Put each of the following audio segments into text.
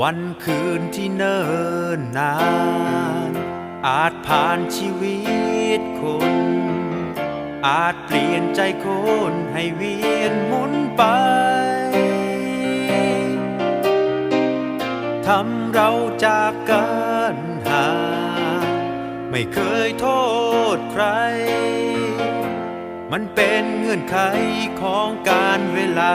วันคืนที่เนิ่นนาน อาจผ่านชีวิตคน อาจเปลี่ยนใจคนให้เวียนหมุนไป ทำเราจากกันห่างไม่เคยโทษใคร มันเป็นเงื่อนไขของการเวลา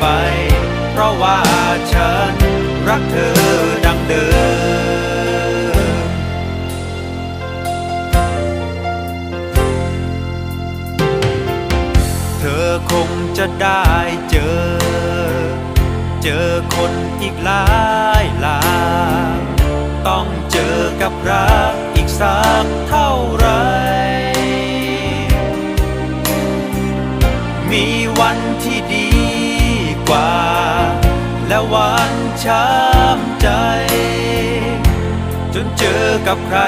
ไป เพราะว่าฉันรักเธอดังเดิม เธอคงจะได้เจอ เจอคนอีกหลายหลายต้องเจอกับรักอีกสักเท่าไร มีวันที่ดี และวันช้ำใจ จนเจอกับใคร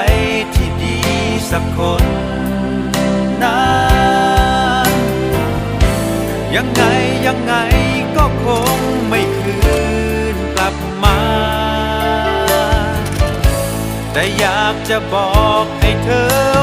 ที่ดีสักคนนั้นยังไงยังไงก็คงไม่คืนกลับมา แต่อยากจะบอกให้เธอ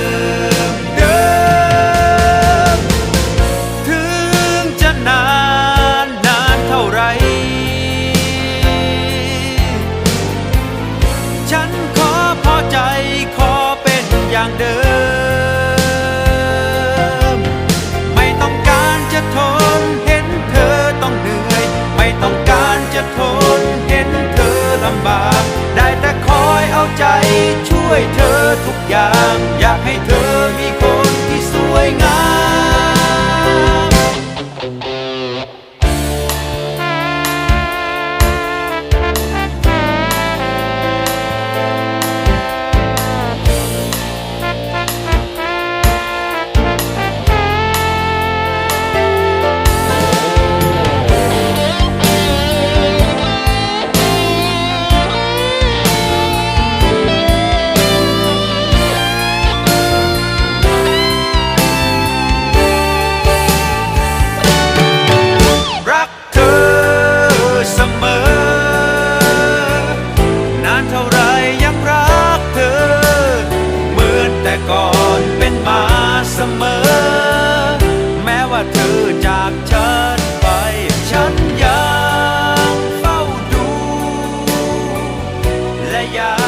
เธอจากฉันไป ฉันยังเฝ้าดู และยัง